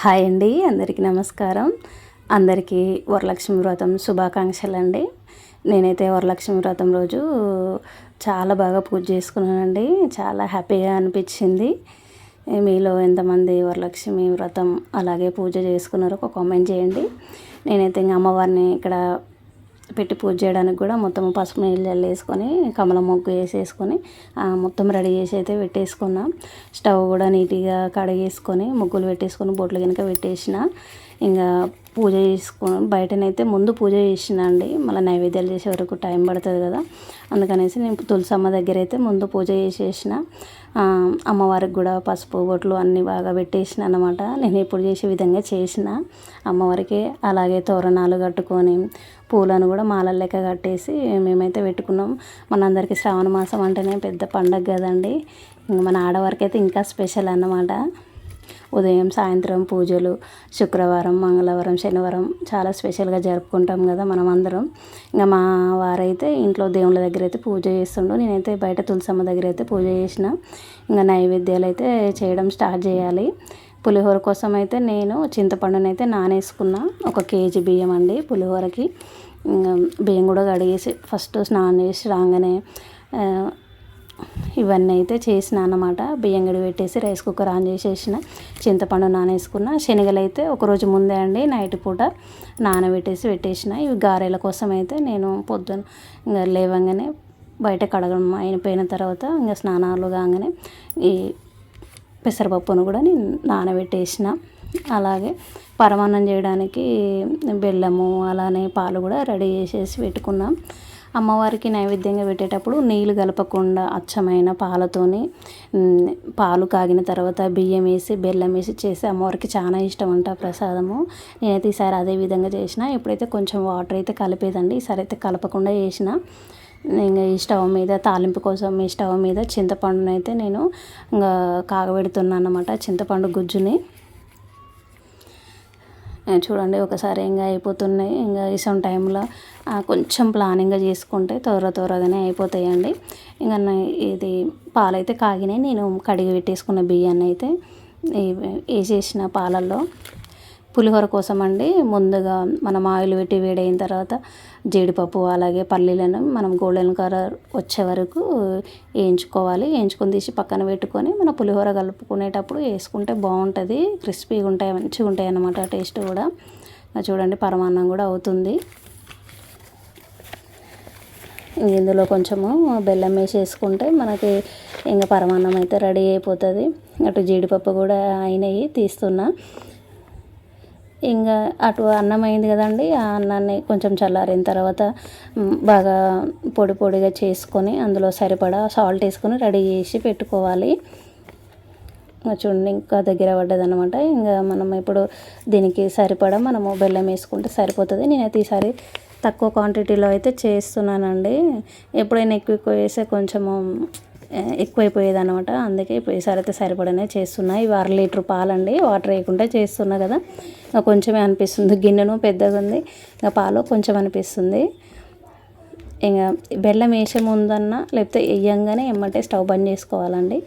Hi అండి అందరికీ నమస్కారం. అందరికీ వరలక్ష్మి వ్రతం శుభాకాంక్షలు అండి నేనైతే వరలక్ష్మి వ్రతం రోజు చాలా బాగా పూజ చేసుకున్నానండి. చాలా హ్యాపీగా అనిపించింది. మీలో ఎంతమంది వరలక్ష్మి వ్రతం అలాగే పూజ చేసుకున్నారో ఒక కామెంట్ చేయండి. నేనైతే ఇంకా అమ్మవారిని ఇక్కడ పెట్టి పూజ చేయడానికి కూడా మొత్తం పసుపు నీళ్ళు వేసుకొని కమల మొగ్గు వేసేసుకొని మొత్తం రెడీ చేసి అయితే పెట్టేసుకున్నాం. స్టవ్ కూడా నీట్గా కడిగేసుకొని ముగ్గులు పెట్టేసుకొని బొట్లు కనుక పెట్టేసిన. ఇంకా పూజ చేసుకొని బయటనైతే ముందు పూజ చేసిన అండి. మళ్ళీ నైవేద్యాలు చేసే వరకు టైం పడుతుంది కదా. అందుకనేసి నేను తులసమ్మ దగ్గర అయితే ముందు పూజ చేసేసిన. అమ్మవారికి కూడా పసుపు బొట్లు అన్నీ బాగా పెట్టేసిన అనమాట నేను ఎప్పుడు చేసే విధంగా చేసిన. అమ్మవారికి అలాగే తోరణాలు కట్టుకొని పూలను కూడా మాలల లెక్క కట్టేసి మేమైతే పెట్టుకున్నాం. మనందరికీ శ్రావణ మాసం అంటేనే పెద్ద పండగ కదండి. మన ఆడవారికి అయితే ఇంకా స్పెషల్ అన్నమాట. ఉదయం సాయంత్రం పూజలు శుక్రవారం మంగళవారం శనివారం చాలా స్పెషల్గా జరుపుకుంటాం కదా మనం అందరం. ఇంకా మా వారైతే ఇంట్లో దేవుళ్ళ దగ్గర అయితే పూజ చేస్తుండు. నేనైతే బయట తులసమ్మ దగ్గర అయితే పూజ చేసిన. ఇంకా నైవేద్యాలు అయితే చేయడం స్టార్ట్ చేయాలి. పులిహోర కోసం అయితే నేను చింతపండునైతే నానేసుకున్న. ఒక కేజీ బియ్యం అండి పులిహోరకి. బియ్యం కూడా కడిగేసి ఫస్ట్ స్నానం చేసి రాగానే ఇవన్నీ అయితే చేసిన అన్నమాట. బియ్యం గడి పెట్టేసి రైస్ కుక్కర్ ఆన్ చేసేసిన. చింతపండు నానేసుకున్న. శనగలు అయితే ఒకరోజు ముందే అండి నైట్ పూట నానబెట్టేసి పెట్టేసిన. ఇవి గారెల కోసం అయితే నేను పొద్దున ఇంకా లేవంగానే బయట కడగడం అయిపోయిన తర్వాత ఇంకా స్నానాలు కాగానే ఈ పెసరపప్పును కూడా నేను నానబెట్టేసిన. అలాగే పరమాన్నం చేయడానికి బెల్లము అలానే పాలు కూడా రెడీ చేసేసి పెట్టుకున్నాం. అమ్మవారికి నైవేద్యంగా పెట్టేటప్పుడు నీళ్ళు కలపకుండా అచ్చమైన పాలతోని పాలు కాగిన తర్వాత బియ్యం వేసి బెల్లం వేసి చేసి అమ్మవారికి చాలా ఇష్టం అంట ప్రసాదము. నేనైతే ఈసారి అదే విధంగా చేసిన. ఎప్పుడైతే కొంచెం వాటర్ అయితే కలిపేదండి ఈసారి అయితే కలపకుండా చేసిన. ఇంకా ఈ స్టవ్ మీద తాలింపు కోసం ఈ స్టవ్ మీద చింతపండునైతే నేను ఇంకా కాగబెడుతున్నాను అనమాట చింతపండు గుజ్జుని. చూడండి ఒకసారి ఇంకా అయిపోతున్నాయి. ఇంకా ఇసం టైంలో కొంచెం ప్లానింగ్గా చేసుకుంటే త్వర త్వరగానే అయిపోతాయండి. ఇంకా ఇది పాలైతే కాగినాయి. నేను కడిగి పెట్టేసుకున్న బియ్యాన్ని అయితే వేసేసిన పాలల్లో పులిహోర కోసం అండి ముందుగా మనం ఆయిల్ పెట్టి వేడైన తర్వాత జీడిపప్పు అలాగే పల్లీలను మనం గోల్డెన్ కలర్ వచ్చే వరకు వేయించుకోవాలి. వేయించుకొని తీసి పక్కన పెట్టుకొని మన పులిహోర కలుపుకునేటప్పుడు వేసుకుంటే బాగుంటుంది. క్రిస్పీగా ఉంటాయి మంచిగా ఉంటాయి అన్నమాట టేస్ట్ కూడా. చూడండి పరమాన్నం కూడా అవుతుంది. ఇందులో కొంచెము బెల్లం వేసేసుకుంటే మనకి ఇంకా పరమాన్నం అయితే రెడీ అయిపోతుంది. అటు జీడిపప్పు కూడా అయినాయి తీస్తున్నా. ఇంకా అటు అన్నం అయింది కదండి ఆ అన్నాన్ని కొంచెం చల్లారిన తర్వాత బాగా పొడి పొడిగా చేసుకొని అందులో సరిపడా సాల్ట్ వేసుకొని రెడీ చేసి పెట్టుకోవాలి. చూడండి ఇంకా దగ్గర పడ్డదనమాట ఇంకా మనం ఇప్పుడు దీనికి సరిపడా మనము బెల్లం వేసుకుంటే సరిపోతుంది. నేనైతే ఈసారి తక్కువ క్వాంటిటీలో అయితే చేస్తున్నానండి. ఎప్పుడైనా ఎక్కువ ఎక్కువ వేస్తే కొంచెము ఎక్కువైపోయేది అనమాట అందుకే ఈసారి అయితే సరిపడనే చేస్తున్నా. ఇవి అర లీటర్ పాలండి. వాటర్ వేయకుండా చేస్తున్నా కదా. కొంచెమే అనిపిస్తుంది. గిన్నెను పెద్దగా ఉంది ఇంకా పాలు కొంచెం అనిపిస్తుంది. ఇంకా బెల్లం వేసే ముందన్నా లేకపోతే వేయంగానే ఎమ్మటే స్టవ్ బంద్ చేసుకోవాలండి.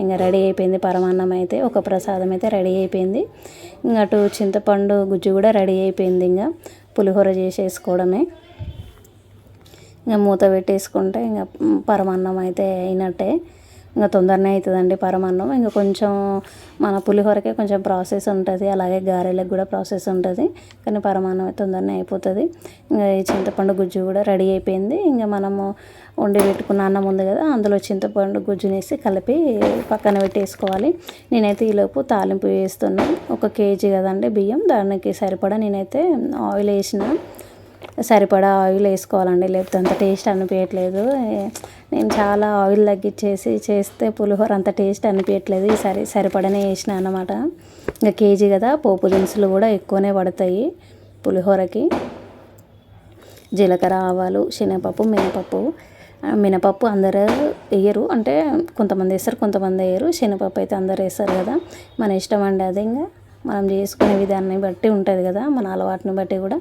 ఇంకా రెడీ అయిపోయింది పరమాన్నం అయితే. ఒక ప్రసాదం అయితే రెడీ అయిపోయింది. ఇంకా అటు చింతపండు గుజ్జు కూడా రెడీ అయిపోయింది. ఇంకా పులిహోర చేసేసుకోవడమే. ఇంకా మూత పెట్టేసుకుంటే ఇంకా పరమాన్నం అయితే అయినట్టే. ఇంకా తొందరనే అవుతుందండి పరమాన్నం. ఇంకా కొంచెం మన పులిహోరకే కొంచెం ప్రాసెస్ ఉంటుంది. అలాగే గారెలకు కూడా ప్రాసెస్ ఉంటుంది. కానీ పరమాన్నం అయితే తొందరనే అయిపోతుంది. ఇంకా ఈ చింతపండు గుజ్జు కూడా రెడీ అయిపోయింది. ఇంకా మనము వండి పెట్టుకున్న అన్నం ఉంది కదా అందులో చింతపండు గుజ్జునేసి కలిపి పక్కన పెట్టేసుకోవాలి. నేనైతే ఈలోపు తాలింపు వేస్తున్నాను ఒక కేజీ కదండి బియ్యం. దానికి సరిపడా నేనైతే ఆయిల్ వేసిన. సరిపడా ఆయిల్ వేసుకోవాలండి లేకపోతే అంత టేస్ట్ అనిపించట్లేదు నేను చాలా ఆయిల్ తగ్గించేసి చేస్తే పులిహోర అంత టేస్ట్ అనిపించట్లేదు ఈసారి సరిపడనే వేసిన అనమాట ఇంకా కేజీ కదా పోపు దినుసులు కూడా ఎక్కువనే పడతాయి పులిహోరకి. జీలకర్ర ఆవాలు శనగపప్పు మినపప్పు. మినపప్పు అందరూ వేయరు. అంటే కొంతమంది వేస్తారు కొంతమంది వేయరు. శనగపప్పు అయితే అందరు వేస్తారు కదా. మన ఇష్టం అండి అది ఇంకా. మనం చేసుకునే విధాన్ని బట్టి ఉంటుంది కదా మన అలవాటుని బట్టి కూడా.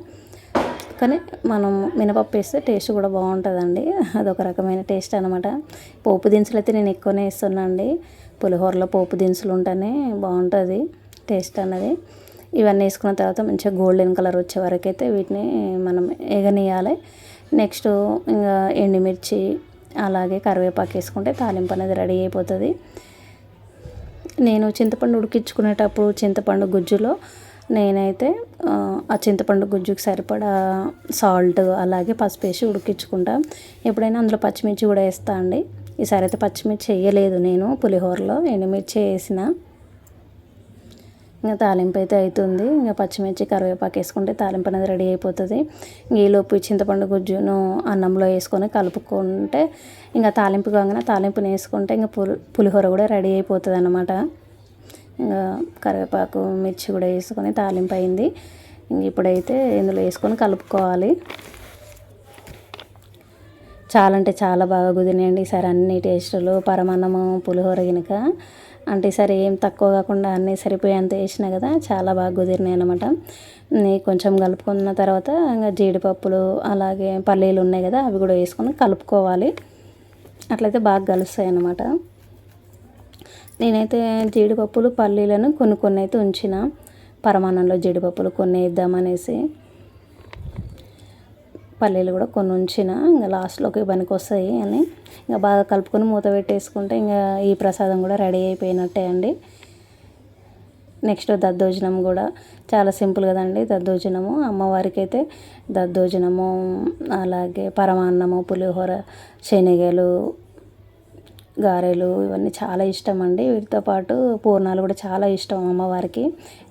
కానీ మనం మినపప్పు వేస్తే టేస్ట్ కూడా బాగుంటుందండి. అదొక రకమైన టేస్ట్ అనమాట పోపు దినుసులు అయితే నేను ఎక్కువనే వేస్తున్నా అండి పులిహోరలో పోపు దినుసులు ఉంటేనే బాగుంటుంది టేస్ట్ అన్నది. ఇవన్నీ వేసుకున్న తర్వాత మంచిగా గోల్డెన్ కలర్ వచ్చే వరకు అయితే వీటిని మనం ఎగనీయాలి నెక్స్ట్ ఇంకా ఎండుమిర్చి అలాగే కరివేపాకు వేసుకుంటే తాలింపు అనేది రెడీ అయిపోతుంది. నేను చింతపండు ఉడికించుకునేటప్పుడు చింతపండు గుజ్జులో నేనైతే ఆ చింతపండు గుజ్జుకి సరిపడా సాల్ట్ అలాగే పసుపు వేసి ఉడికించుకుంటా. ఎప్పుడైనా అందులో పచ్చిమిర్చి కూడా వేస్తా అండి. ఈసారి అయితే పచ్చిమిర్చి వేయలేదు నేను పులిహోరలో ఎండుమిర్చి వేసిన. ఇంకా తాలింపు అయితే అవుతుంది ఇంకా పచ్చిమిర్చి కరివేపాకు వేసుకుంటే తాలింపు అనేది రెడీ అయిపోతుంది. ఈలోపు చింతపండు గుజ్జును అన్నంలో వేసుకొని కలుపుకుంటే ఇంకా తాలింపు కాగానే తాలింపుని వేసుకుంటే ఇంకా పులి పులిహోర కూడా రెడీ అయిపోతుంది అన్నమాట. ఇంకా కరివేపాకు మిర్చి కూడా వేసుకొని తాలింపు అయింది. ఇంక ఇప్పుడైతే ఇందులో వేసుకొని కలుపుకోవాలి. చాలా అంటే చాలా బాగా కుదిరినాయండి. ఈసారి అన్ని టేస్టులు పరమాన్నము పులిహోర గినక. అంటే ఈసారి ఏం తక్కువ కాకుండా అన్నీ సరిపోయేంత వేసిన కదా చాలా బాగా కుదిరినాయి అనమాట కొంచెం కలుపుకున్న తర్వాత ఇంకా జీడిపప్పులు అలాగే పల్లీలు ఉన్నాయి కదా అవి కూడా వేసుకొని కలుపుకోవాలి. అట్లయితే బాగా కలుస్తాయి అన్నమాట నేనైతే జీడిపప్పులు పల్లీలను కొన్ని కొన్ని అయితే ఉంచిన. పరమాన్నంలో జీడిపప్పులు కొన్ని వేద్దామనేసి పల్లీలు కూడా కొన్ని ఉంచిన. ఇంకా లాస్ట్లోకి పనికి వస్తాయి అని. ఇంకా బాగా కలుపుకొని మూత పెట్టేసుకుంటే ఇంకా ఈ ప్రసాదం కూడా రెడీ అయిపోయినట్టే అండి. నెక్స్ట్ దద్దోజనం కూడా. చాలా సింపుల్ కదండి దద్దోజనము. అమ్మవారికి అయితే దద్దోజనము అలాగే పరమాన్నము పులిహోర శనగలు గారెలు ఇవన్నీ చాలా ఇష్టం అండి. వీటితో పాటు పూర్ణాలు కూడా చాలా ఇష్టం అమ్మవారికి.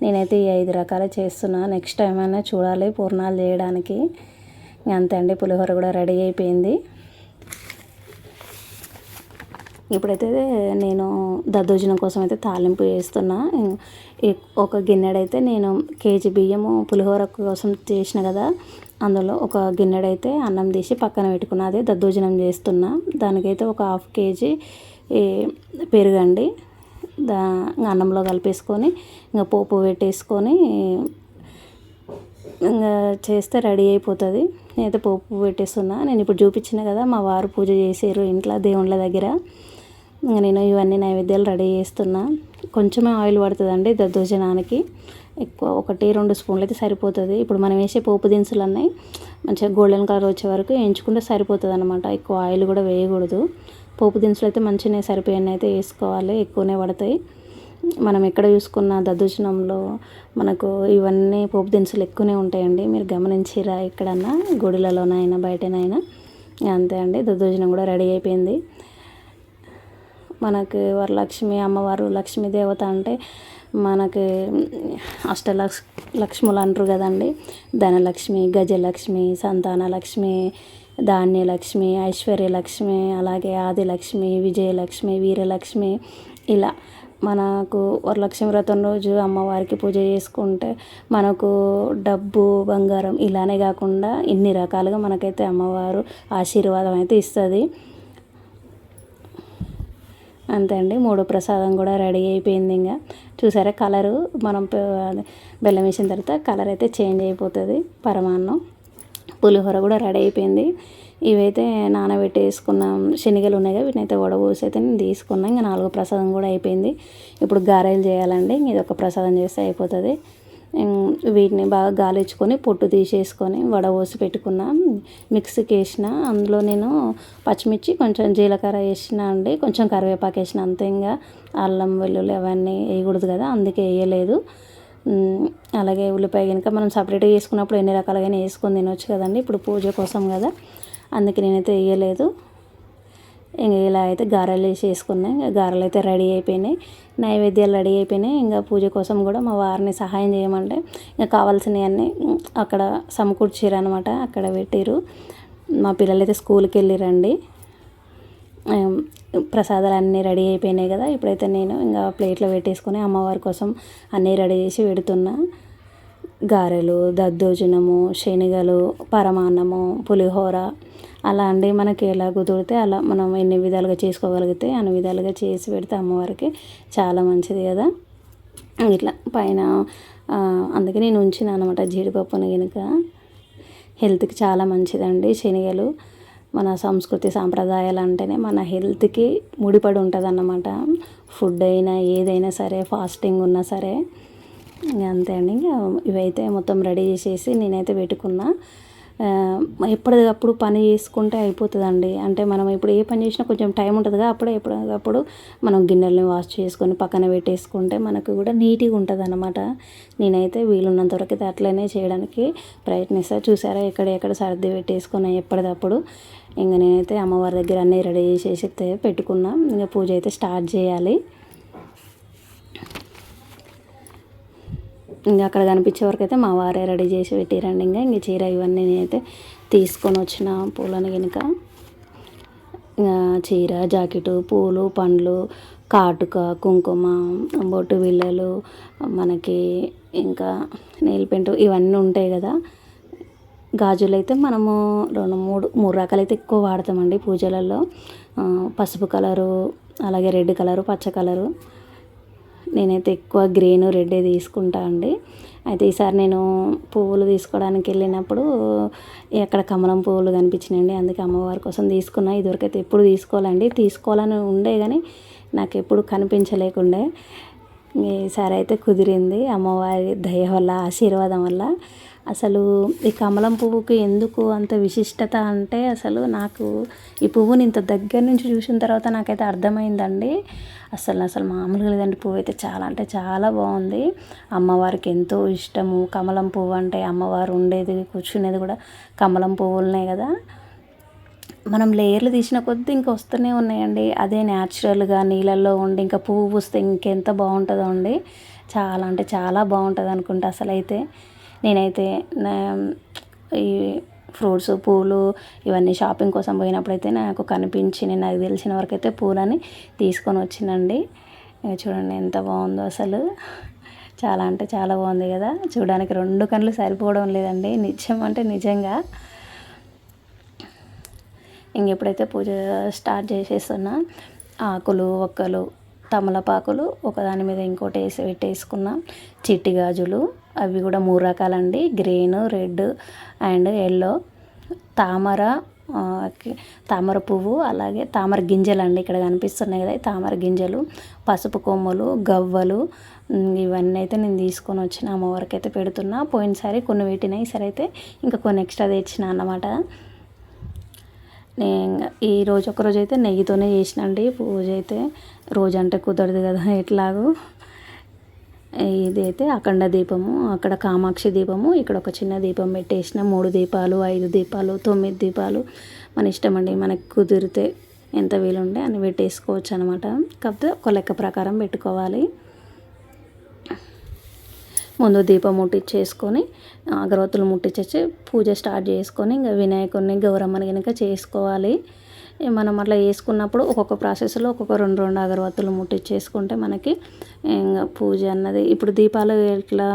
నేనైతే ఈ ఐదు రకాలు చేస్తున్నా. నెక్స్ట్ టైం అయినా చూడాలి పూర్ణాలు చేయడానికి. అంతే అండి పులిహోర కూడా రెడీ అయిపోయింది. ఇప్పుడైతే నేను దద్దోజనం కోసం అయితే తాలింపు వేస్తున్నా. ఒక గిన్నెడైతే నేను కేజీ బియ్యము పులిహోర కోసం చేసిన కదా. అందులో ఒక గిన్నెడైతే అన్నం తీసి పక్కన పెట్టుకున్న. అదే దద్దోజనం చేస్తున్నా. దానికైతే ఒక హాఫ్ కేజీ పెరుగండి. దా అన్నంలో కలిపేసుకొని ఇంకా పోపు పెట్టేసుకొని ఇంకా చేస్తే రెడీ అయిపోతుంది. నేనైతే పోపు పెట్టేస్తున్నా. నేను ఇప్పుడు చూపించిన కదా మా వారు పూజ చేసారు ఇంట్లో దేవుళ్ళ దగ్గర. ఇంకా నేను ఇవన్నీ నైవేద్యాలు రెడీ చేస్తున్నా. కొంచెమే ఆయిల్ పడుతుందండి దద్దోజనానికి. ఎక్కువ ఒకటి రెండు స్పూన్లు అయితే సరిపోతుంది. ఇప్పుడు మనం వేసే పోపు దినుసులు అన్నీ మంచిగా గోల్డెన్ కలర్ వచ్చే వరకు వేయించుకుంటే సరిపోతుంది అనమాట ఎక్కువ ఆయిల్ కూడా వేయకూడదు. పోపు దినుసులు అయితే మంచిగా సరిపోయాన్ని అయితే వేసుకోవాలి. ఎక్కువనే పడతాయి. మనం ఎక్కడ చూసుకున్న దద్దోజనంలో మనకు ఇవన్నీ పోపు దినుసులు ఎక్కువనే ఉంటాయండి. మీరు గమనించిరా ఎక్కడన్నా? గుడిలలోనైనా బయటనైనా? అంతే అండి. దద్దోజనం కూడా రెడీ అయిపోయింది. మనకి వరలక్ష్మి అమ్మవారు లక్ష్మీదేవత అంటే మనకి అష్టలక్ష్ లక్ష్ములు అంటారు కదండి. ధనలక్ష్మి గజలక్ష్మి సంతానలక్ష్మి ధాన్యలక్ష్మి ఐశ్వర్యలక్ష్మి అలాగే ఆదిలక్ష్మి విజయలక్ష్మి వీరలక్ష్మి. ఇలా మనకు వరలక్ష్మి వ్రతం రోజు అమ్మవారికి పూజ చేసుకుంటే మనకు డబ్బు బంగారం ఇలానే కాకుండా ఇన్ని రకాలుగా మనకైతే అమ్మవారు ఆశీర్వాదం అయితే ఇస్తుంది. అంతే అండి. మూడో ప్రసాదం కూడా రెడీ అయిపోయింది ఇంకా. చూసారా కలరు? మనం బెల్లం వేసిన తర్వాత కలర్ అయితే చేంజ్ అయిపోతుంది. పరమాన్నం. పులిహోర కూడా రెడీ అయిపోయింది. ఇవైతే నానబెట్టేసుకున్నాం శనగలు ఉన్నాయి కదా వీటినైతే వడబోసి అయితే నేను తీసుకున్నాను ఇంకా నాలుగో ప్రసాదం కూడా అయిపోయింది. ఇప్పుడు గారెలు చేయాలండి. ఇది ఒక ప్రసాదం చేస్తే అయిపోతుంది. వీటిని బాగా గాలించుకొని పొట్టు తీసేసుకొని వడపోసి పెట్టుకున్న మిక్సీకి వేసిన అందులో నేను పచ్చిమిర్చి కొంచెం జీలకర్ర వేసిన అండి కొంచెం కరివేపాకు వేసిన అంతే ఇంకా. అల్లం వెల్లుల్లి అవన్నీ వేయకూడదు కదా అందుకే వేయలేదు. అలాగే ఉల్లిపాయ కనుక మనం సపరేట్గా వేసుకున్నప్పుడు ఎన్ని రకాలుగా వేసుకొని తినొచ్చు కదండి ఇప్పుడు పూజ కోసం కదా అందుకే నేనైతే వేయలేదు. ఇంకా ఇలా అయితే గారెలు వేసి వేసుకున్నాయి ఇంకా గారెలు అయితే రెడీ అయిపోయినాయి. నైవేద్యాలు రెడీ అయిపోయినాయి. ఇంకా పూజ కోసం కూడా మా వారిని సహాయం చేయమంటే ఇంకా కావాల్సినవన్నీ అక్కడ సమకూర్చారు అనమాట అక్కడ పెట్టారు మా పిల్లలు అయితే స్కూల్కి వెళ్ళిరండి. ప్రసాదాలు అన్నీ రెడీ అయిపోయినాయి కదా. ఇప్పుడైతే నేను ఇంకా ప్లేట్లో పెట్టేసుకొని అమ్మవారి కోసం అన్నీ రెడీ చేసి పెడుతున్నా. గారెలు దద్దోజనము శనగలు పరమాన్నము పులిహోర అలా అండి మనకి ఎలా కుదిరితే అలా మనం ఎన్ని విధాలుగా చేసుకోగలిగితే అన్ని విధాలుగా చేసి పెడితే అమ్మవారికి చాలా మంచిది కదా. ఇట్లా పైన అందుకే నేను ఉంచిన అనమాట జీడిపప్పును కనుక హెల్త్కి చాలా మంచిదండి. శనగలు మన సంస్కృతి సాంప్రదాయాలు అంటేనే మన హెల్త్కి ముడిపడి ఉంటుంది అన్నమాట ఫుడ్ అయినా ఏదైనా సరే ఫాస్టింగ్ ఉన్నా సరే ఇంకా అంతే అండి. ఇంకా ఇవైతే మొత్తం రెడీ చేసేసి నేనైతే పెట్టుకున్నా. ఎప్పటికప్పుడు పని చేసుకుంటే అయిపోతుందండి. అంటే మనం ఇప్పుడు ఏ పని చేసినా కొంచెం టైం ఉంటుందిగా అప్పుడే ఎప్పటికప్పుడు మనం గిన్నెలని వాష్ చేసుకొని పక్కన పెట్టేసుకుంటే మనకు కూడా నీట్గా ఉంటుంది అనమాట నేనైతే వీలున్నంత వరకు అయితే అట్లనే చేయడానికి ప్రయత్నిస్తా. చూసారా ఎక్కడెక్కడ సర్ది పెట్టేసుకున్నా ఎప్పటికప్పుడు ఇంకా నేనైతే అమ్మవారి దగ్గర అన్నీ రెడీ చేసేసి అయితే పెట్టుకున్నా. ఇంకా పూజ అయితే స్టార్ట్ చేయాలి. ఇంకా అక్కడ కనిపించే వరకు అయితే మా వారే రెడీ చేసి పెట్టిరండి ఇంకా. ఇంక చీర ఇవన్నీ నేనైతే తీసుకొని వచ్చిన పూలను కనుక ఇంకా చీర జాకెట్ పూలు పండ్లు కాటుక కుంకుమ బొట్టు బిళ్ళలు మనకి ఇంకా నెయిల్ పెయింట్ ఇవన్నీ ఉంటాయి కదా. గాజులు అయితే మనము రెండు మూడు మూడు రకాలు అయితే ఎక్కువ వాడతామండి పూజలలో. పసుపు కలరు అలాగే రెడ్ కలరు పచ్చ కలరు. నేనైతే ఎక్కువ గ్రీన్ రెడ్డే తీసుకుంటా అండి. అయితే ఈసారి నేను పువ్వులు తీసుకోవడానికి వెళ్ళినప్పుడు ఎక్కడ కమలం పువ్వులు కనిపించినాయండి. అందుకే అమ్మవారి కోసం తీసుకున్నా. ఇదివరకైతే ఎప్పుడు తీసుకోవాలండి. తీసుకోవాలని ఉండే కానీ నాకు ఎప్పుడు కనిపించలేకుండే. ఈసారి అయితే కుదిరింది. అమ్మవారి దయ వల్ల ఆశీర్వాదం వల్ల అసలు ఈ కమలం పువ్వుకి ఎందుకు అంత విశిష్టత అంటే అసలు నాకు ఈ పువ్వుని ఇంత దగ్గర నుంచి చూసిన తర్వాత నాకైతే అర్థమైందండి. అసలు అసలు మామూలుగా లేదండి. పువ్వు అయితే చాలా అంటే చాలా బాగుంది. అమ్మవారికి ఎంతో ఇష్టము. కమలం పువ్వు అంటే అమ్మవారు ఉండేది కూర్చునేది కూడా కమలం పువ్వులనే కదా. మనం లేయర్లు తీసిన కొద్దీ ఇంకా వస్తూనే ఉన్నాయండి. అదే న్యాచురల్గా నీళ్ళల్లో ఉండి ఇంకా పువ్వు పూస్తే ఇంకెంత బాగుంటుందో అండి. చాలా అంటే చాలా బాగుంటుంది అనుకుంటా అసలు అయితే నేనైతే నా- ఈ ఫ్రూట్స్ పూలు ఇవన్నీ షాపింగ్ కోసం పోయినప్పుడైతే నాకు కనిపించి నేను నాకు తెలిసిన వరకు అయితే పూలని తీసుకొని వచ్చినండి చూడండి ఎంత బాగుందో అసలు. చాలా అంటే చాలా బాగుంది కదా. చూడడానికి రెండు కళ్ళు సరిపోవడం లేదండి. నిజం అంటే నిజంగా. ఇంక ఎప్పుడైతే పూజ స్టార్ట్ చేసేస్తున్నా ఆకులు ఒక్కలు తమలపాకులు ఒకదాని మీద ఇంకోటి వేసి పెట్టేసుకున్నా చిట్టి గాజులు అవి కూడా మూడు రకాలండి. Green red and yellow. తామర తామర పువ్వు అలాగే తామర గింజలు అండి ఇక్కడ కనిపిస్తున్నాయి కదా తామర గింజలు. పసుపు కొమ్మలు గవ్వలు ఇవన్నీ అయితే నేను తీసుకొని వచ్చిన అమ్మవారికి అయితే పెడుతున్నా. పోయినసారి కొన్ని పెట్టినాయి ఈసారి అయితే ఇంకా కొన్ని ఎక్స్ట్రా తెచ్చిన అన్నమాట. నేను ఈ రోజు ఒకరోజు అయితే నెయ్యితోనే చేసినండి పూజ అయితే రోజు అంటే కుదరదు కదా ఎట్లాగో. ఇదైతే అఖండ దీపము అక్కడ కామాక్షి దీపము ఇక్కడ ఒక చిన్న దీపం పెట్టేసిన మూడు దీపాలు ఐదు దీపాలు తొమ్మిది దీపాలు. మన ఇష్టం అండి మనకు కుదిరితే ఎంత వీలుంటే అని పెట్టేసుకోవచ్చు అనమాట కాకపోతే ఒక లెక్క ప్రకారం పెట్టుకోవాలి. ముందు దీపం ముట్టించేసుకొని అగరవత్తులు ముట్టించేసి పూజ స్టార్ట్ చేసుకొని ఇంకా వినాయకుడిని గౌరమ్మని కనుక చేసుకోవాలి. మనం అట్లా వేసుకున్నప్పుడు ఒక్కొక్క ప్రాసెస్లో ఒక్కొక్క రెండు రెండు అగరవత్తులు ముట్టించేసుకుంటే మనకి ఇంకా పూజ అన్నది. ఇప్పుడు దీపాలు ఇట్లా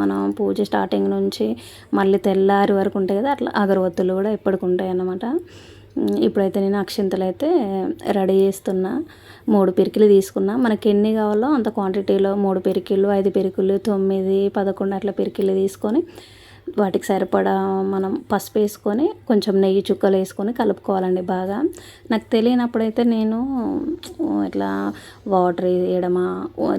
మనం పూజ స్టార్టింగ్ నుంచి మళ్ళీ తెల్లారి వరకు ఉంటాయి కదా అట్లా అగరవత్తులు కూడా ఎప్పటికి ఉంటాయి అన్నమాట. ఇప్పుడైతే నేను అక్షింతలు అయితే రెడీ చేస్తున్నా మూడు పిరికిలు తీసుకున్నా. మనకి ఎన్ని కావాలో అంత క్వాంటిటీలో మూడు పిరికిళ్ళు ఐదు పిరికిళ్ళు తొమ్మిది పదకొండు అట్లా పిరికిళ్ళు తీసుకొని వాటికి సరిపడా మనం పసుపు వేసుకొని కొంచెం నెయ్యి చుక్కలు వేసుకొని కలుపుకోవాలండి బాగా. నాకు తెలియనప్పుడైతే నేను ఇట్లా వాటర్ వేయడమా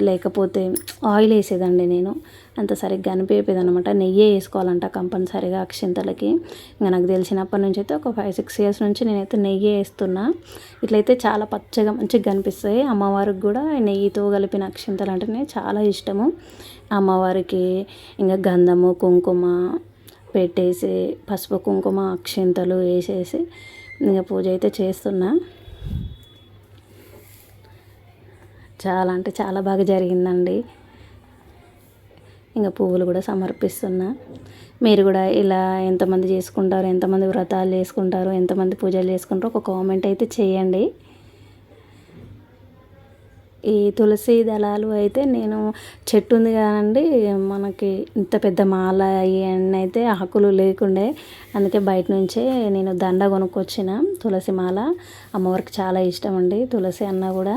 లేకపోతే ఆయిల్ వేసేదండి నేను. అంత సరిగ్గా అనిపించదు అనమాట నెయ్యే వేసుకోవాలంట కంపల్సరీగా అక్షింతలకి. ఇంకా నాకు తెలిసినప్పటి నుంచి అయితే ఒక ఫైవ్ సిక్స్ ఇయర్స్ నుంచి నేనైతే నెయ్యి వేస్తున్నా. ఇట్లయితే చాలా పచ్చగా మంచిగా కనిపిస్తాయి అమ్మవారికి కూడా నెయ్యితో కలిపిన అక్షింతలు అంటేనే చాలా ఇష్టము. అమ్మవారికి ఇంకా గంధము కుంకుమ పెట్టేసి పసుపు కుంకుమ అక్షింతలు వేసేసి ఇంకా పూజ అయితే చేస్తున్నా. చాలా అంటే చాలా బాగా జరిగిందండి. ఇంకా పువ్వులు కూడా సమర్పిస్తున్నా. మీరు కూడా ఇలా ఎంతమంది చేసుకుంటారు ఎంతమంది వ్రతాలు చేసుకుంటారు ఎంతమంది పూజలు చేసుకుంటారో ఒక కామెంట్ అయితే చేయండి. ఈ తులసి దళాలు అయితే నేను చెట్టు ఉంది కదండి మనకి ఇంత పెద్ద మాల ఇవన్నీ అయితే ఆకులు లేకుండే అందుకే బయట నుంచే నేను దండ కొనుక్కొచ్చిన తులసి మాల. అమ్మవారికి చాలా ఇష్టం అండి తులసి అన్న కూడా.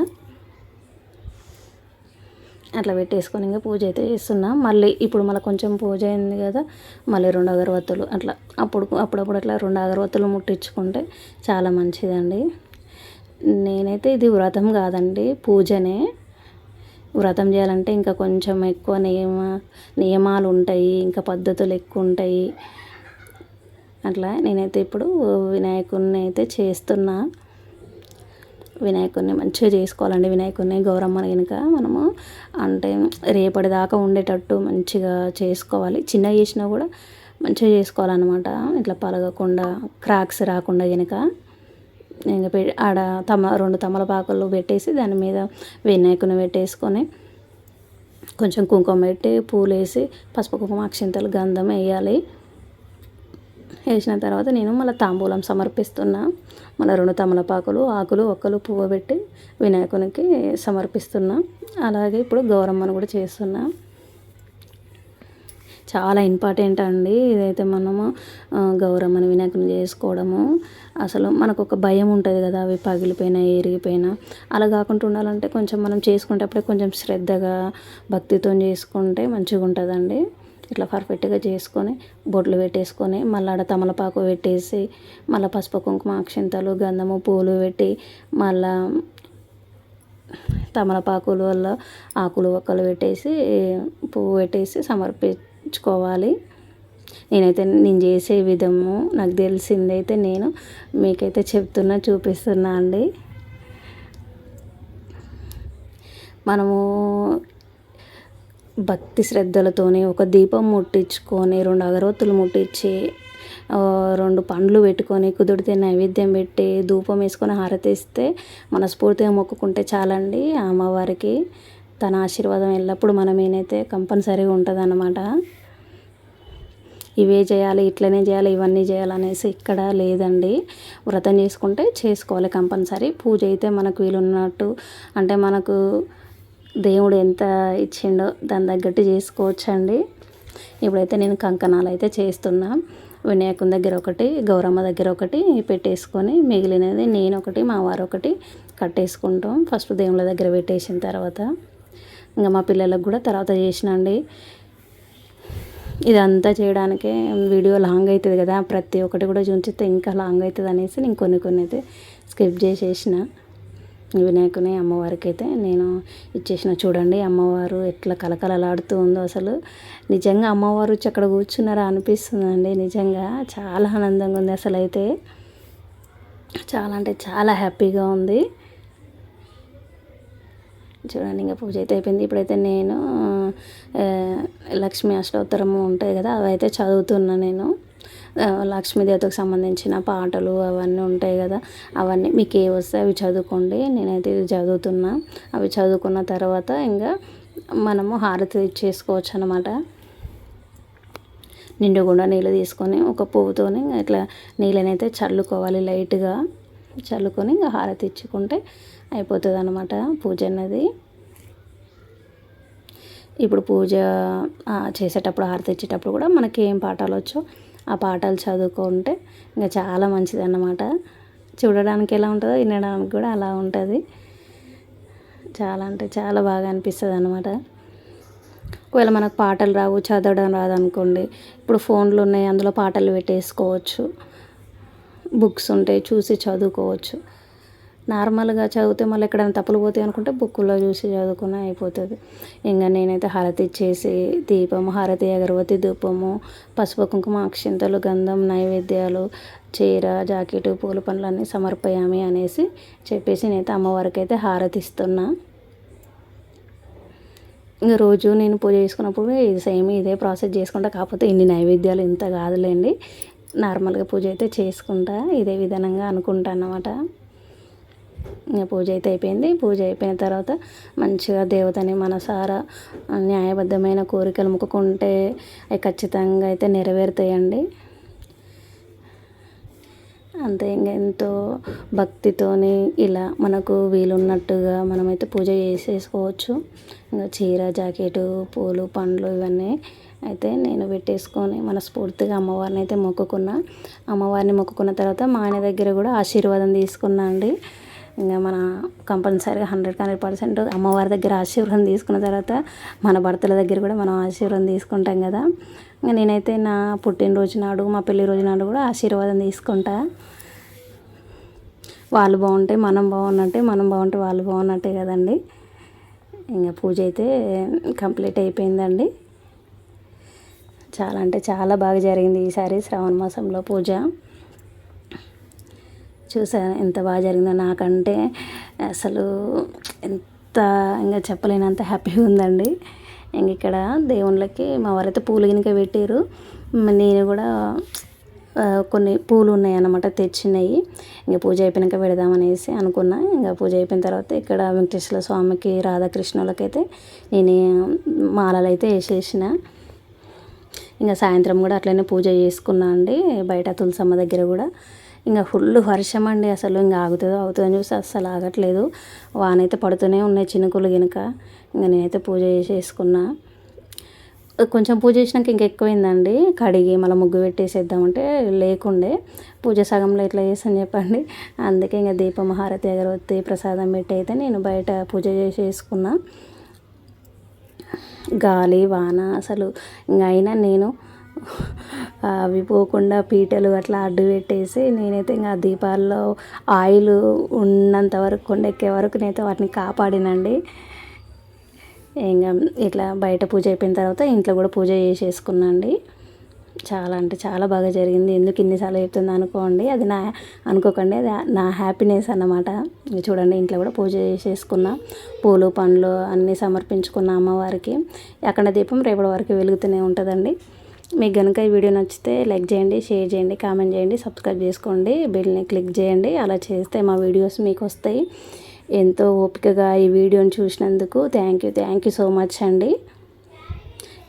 అట్లా పెట్టేసుకొని ఇంకా పూజ అయితే చేస్తున్నా. మళ్ళీ ఇప్పుడు మళ్ళీ కొంచెం పూజ అయింది కదా మళ్ళీ రెండు అగరవత్తులు అట్లా. అప్పుడు అప్పుడప్పుడు అట్లా రెండు అగరవత్తులు ముట్టించుకుంటే చాలా మంచిదండి. నేనైతే ఇది వ్రతం కాదండి పూజనే. వ్రతం చేయాలంటే ఇంకా కొంచెం ఎక్కువ నియమ నియమాలు ఉంటాయి ఇంకా పద్ధతులు ఎక్కువ ఉంటాయి. అట్లా నేనైతే ఇప్పుడు వినాయకుడిని అయితే చేస్తున్నా. వినాయకుడిని మంచిగా చేసుకోవాలండి. వినాయకుడిని గౌరమ్మ కనుక మనము అంటే రేపటిదాకా ఉండేటట్టు మంచిగా చేసుకోవాలి. చిన్నగా చేసినా కూడా మంచిగా చేసుకోవాలన్నమాట. ఇట్లా పలగకుండా క్రాక్స్ రాకుండా కనుక ఇంకా పె ఆడ తమ రెండు తమలపాకులు పెట్టేసి దాని మీద వినాయకుని పెట్టేసుకొని కొంచెం కుంకుమ పెట్టి పూలు వేసి పసుపు కుంకుమ అక్షింతలు గంధం వేయాలి. వేసిన తర్వాత నేను మళ్ళీ తాంబూలం సమర్పిస్తున్నా. మళ్ళీ రెండు తమలపాకులు ఆకులు ఒక్కలు పువ్వు పెట్టి వినాయకునికి సమర్పిస్తున్నా. అలాగే ఇప్పుడు గౌరమ్మను కూడా చేస్తున్నా. చాలా ఇంపార్టెంట్ అండి ఇదైతే మనము గౌరమ్మని వినాయకుని చేసుకోవడము. అసలు మనకు ఒక భయం ఉంటుంది కదా అవి పగిలిపోయినా ఎరిగిపోయినా అలా కాకుండా ఉండాలంటే కొంచెం మనం చేసుకునేటప్పుడే కొంచెం శ్రద్ధగా భక్తితో చేసుకుంటే మంచిగా ఉంటుందండి ఇట్లా పర్ఫెక్ట్గా చేసుకొని బొట్లు పెట్టేసుకొని మళ్ళీ ఆడ తమలపాకు పెట్టేసి మళ్ళీ పసుపు కుంకుమ అక్షింతలు గంధము పూలు పెట్టి మళ్ళా తమలపాకులు వల్ల ఆకులు ఒక్కలు పెట్టేసి పువ్వు పెట్టేసి సమర్పించుకోవాలి. నేనైతే నేను చేసే విధము నాకు తెలిసిందైతే నేను మీకైతే చెప్తున్నా చూపిస్తున్నా అండి. మనము భక్తి శ్రద్ధలతోనే ఒక దీపం ముట్టించుకొని రెండు అగరవత్తులు ముట్టించి రెండు పండ్లు పెట్టుకొని కుదిరితే నైవేద్యం పెట్టి ధూపం వేసుకొని హారతిస్తే మనస్ఫూర్తిగా మొక్కుకుంటే చాలండి అమ్మవారికి. తన ఆశీర్వాదం ఎల్లప్పుడూ మన మీనైతే కంపల్సరీగా ఉంటుంది అన్నమాట ఇవే చేయాలి ఇట్లనే చేయాలి ఇవన్నీ చేయాలనేసి ఇక్కడ లేదండి. వ్రతం చేసుకుంటే చేసుకోవాలి కంపల్సరీ. పూజ అయితే మనకు వీలున్నట్టు అంటే మనకు దేవుడు ఎంత ఇచ్చిండో దాని తగ్గట్టు చేసుకోవచ్చండి. ఇప్పుడైతే నేను కంకణాలు అయితే చేస్తున్నా. వినాయకుని దగ్గర ఒకటి గౌరమ్మ దగ్గర ఒకటి పెట్టేసుకొని మిగిలినది నేను ఒకటి మా వారు ఒకటి కట్టేసుకుంటాం. ఫస్ట్ దేవుళ్ళ దగ్గర పెట్టేసిన తర్వాత. ఇంకా మా పిల్లలకు కూడా తర్వాత చేసినండి. ఇదంతా చేయడానికే వీడియో లాంగ్ అవుతుంది కదా. ప్రతి ఒక్కటి కూడా చూంచితే ఇంకా లాంగ్ అవుతుంది అనేసి నేను కొన్ని కొన్ని అయితే స్కిప్ చేసేసిన. వినాయకుని అమ్మవారికి అయితే నేను ఇచ్చేసిన చూడండి అమ్మవారు ఎట్లా కలకలలాడుతూ ఉందో అసలు. నిజంగా అమ్మవారు వచ్చి అక్కడ కూర్చున్నారా అనిపిస్తుందండి నిజంగా చాలా ఆనందంగా ఉంది అసలు అయితే చాలా అంటే చాలా హ్యాపీగా ఉంది. చూడండి ఇంకా పూజ అయితే అయిపోయింది. ఇప్పుడైతే నేను లక్ష్మీ అష్టోత్తరము ఉంటాయి కదా అవి అయితే చదువుతున్నా నేను. లక్ష్మీదేవతకు సంబంధించిన పాటలు అవన్నీ ఉంటాయి కదా అవన్నీ మీకు ఏ వస్తే అవి చదువుకోండి. నేనైతే ఇది చదువుతున్నా. అవి చదువుకున్న తర్వాత ఇంకా మనము హారతి ఇచ్చేసుకోవచ్చు అనమాట నిండుగుండా నీళ్ళు తీసుకొని ఒక పువ్వుతోని ఇట్లా నీళ్ళనైతే చల్లుకోవాలి లైట్గా. చల్లుకొని ఇంకా హారతి ఇచ్చుకుంటే అయిపోతుంది అనమాట పూజ అన్నది. ఇప్పుడు పూజ చేసేటప్పుడు హారతి ఇచ్చేటప్పుడు కూడా మనకి ఏం పాఠాలు వచ్చో ఆ పాఠాలు చదువుకుంటే ఇంకా చాలా మంచిది అన్నమాట చూడడానికి ఎలా ఉంటుందో వినడానికి కూడా అలా ఉంటుంది. చాలా అంటే చాలా బాగా అనిపిస్తుంది అనమాట ఒకవేళ మనకు పాటలు రావు చదవడం రాదనుకోండి ఇప్పుడు ఫోన్లు ఉన్నాయి అందులో పాటలు పెట్టేసుకోవచ్చు. బుక్స్ ఉంటాయి చూసి చదువుకోవచ్చు. నార్మల్గా చదివితే మళ్ళీ ఎక్కడైనా తప్పులు పోతాయి అనుకుంటే బుక్కులో చూసి చదువుకున్న అయిపోతుంది. ఇంకా నేనైతే హారతి ఇచ్చేసి దీపము హారతి అగరవతి ధూపము పసుపు కుంకుమ అక్షింతలు గంధం నైవేద్యాలు చీర జాకెట్ పూల పండ్లు సమర్పయామి అనేసి చెప్పేసి నేనైతే అమ్మవారికి అయితే హారతి ఇస్తున్నా ఇంకా రోజు నేను పూజ చేసుకున్నప్పుడు ఇది సేమ్ ఇదే ప్రాసెస్ చేసుకుంటా. కాకపోతే ఇన్ని నైవేద్యాలు ఇంత కాదులేండి. నార్మల్గా పూజ అయితే చేసుకుంటా. ఇదే విధానంగా అనుకుంటా అన్నమాట. పూజ అయితే అయిపోయింది. పూజ అయిపోయిన తర్వాత మంచిగా దేవతని మనసారా న్యాయబద్ధమైన కోరికలు మొక్కుకుంటే అవి ఖచ్చితంగా అయితే నెరవేరుతాయండి. అంతే ఇంకా ఎంతో భక్తితోని ఇలా మనకు వీలున్నట్టుగా మనమైతే పూజ చేసేసుకోవచ్చు. ఇంకా చీర జాకెటు పూలు పండ్లు ఇవన్నీ అయితే నేను పెట్టేసుకొని మనస్ఫూర్తిగా అమ్మవారిని అయితే మొక్కుకున్నా. అమ్మవారిని మొక్కుకున్న తర్వాత మా ఆయన దగ్గర కూడా ఆశీర్వాదం తీసుకున్నా అండి. ఇంకా మన కంపల్సరీగా హండ్రెడ్ హండ్రెడ్ పర్సెంట్ అమ్మవారి దగ్గర ఆశీర్వాదం తీసుకున్న తర్వాత మన భర్తల దగ్గర కూడా మనం ఆశీర్వాదం తీసుకుంటాం కదా. ఇంకా నేనైతే నా పుట్టినరోజు నాడు మా పెళ్ళి రోజు నాడు కూడా ఆశీర్వాదం తీసుకుంటా. వాళ్ళు బాగుంటే మనం బాగున్నట్టే మనం బాగుంటే వాళ్ళు బాగున్నట్టే కదండి. ఇంకా పూజ అయితే కంప్లీట్ అయిపోయిందండి. చాలా అంటే చాలా బాగా జరిగింది ఈసారి శ్రావణ మాసంలో పూజ. చూసాను ఎంత బాగా జరిగిందో. నాకంటే అసలు ఎంత ఇంకా చెప్పలేనంత హ్యాపీగా ఉందండి. ఇంక ఇక్కడ దేవుళ్ళకి మా వారైతే పూలు గినక పెట్టారు. నేను కూడా కొన్ని పూలు ఉన్నాయి అన్నమాట తెచ్చినాయి. ఇంకా పూజ అయిపోయినాక పెడదామనేసి అనుకున్నా. ఇంకా పూజ అయిపోయిన తర్వాత ఇక్కడ వెంకటేశ్వర స్వామికి రాధాకృష్ణులకైతే నేను మాలలు అయితే వేసేసిన. ఇంకా సాయంత్రం కూడా అట్లనే పూజ చేసుకున్నా అండి బయట తులసమ్మ దగ్గర కూడా. ఇంకా ఫుల్ వర్షం అండి అసలు. ఇంకా ఆగుతుందో ఆగుతుందని చూసి అస్సలు ఆగట్లేదు. వానైతే పడుతూనే ఉన్నాయి చినుకులు గినక. ఇంకా నేనైతే పూజ చేసేసుకున్నా. కొంచెం పూజ చేసినాక ఇంకా ఎక్కువైందండి. కడిగి మళ్ళీ ముగ్గు పెట్టేసేద్దామంటే లేకుండే. పూజ సగంలో ఎట్లా చేసాను చెప్పండి. అందుకే ఇంకా దీపమహారతి అగరవత్తి ప్రసాదం పెట్టి అయితే నేను బయట పూజ చేసేసుకున్నా. గాలి వాన అసలు. ఇంకా అయినా నేను అవి పోకుండా పీటలు అట్లా అడ్డు పెట్టేసి నేనైతే ఇంకా దీపాల్లో ఆయిల్ ఉన్నంత వరకు కొండెక్కే వరకు నేనైతే వాటిని కాపాడినండి. ఇంకా ఇట్లా బయట పూజ అయిపోయిన తర్వాత ఇంట్లో కూడా పూజ చేసేసుకున్నాండి. చాలా అంటే చాలా బాగా జరిగింది. ఎందుకు ఇన్నిసార్లు చెప్తుంది అనుకోండి. అది నా అనుకోకండి. అది నా హ్యాపీనెస్ అన్నమాట. చూడండి ఇంట్లో కూడా పూజ చేసేసుకున్నా. పూలు పండ్లు అన్నీ సమర్పించుకున్న అమ్మవారికి. అక్కడ దీపం రేపటి వరకు వెలుగుతూనే ఉంటుందండి. మీకు కనుక ఈ వీడియో నచ్చితే లైక్ చేయండి షేర్ చేయండి కామెంట్ చేయండి సబ్స్క్రైబ్ చేసుకోండి బెల్ని క్లిక్ చేయండి. అలా చేస్తే మా వీడియోస్ మీకు వస్తాయి. ఎంతో ఓపికగా ఈ వీడియోని చూసినందుకు thank you thank you so much అండి.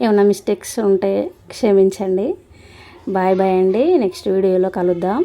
ఏమైనా మిస్టేక్స్ ఉంటే క్షమించండి. బాయ్ బాయ్ అండి. నెక్స్ట్ వీడియోలో కలుద్దాం.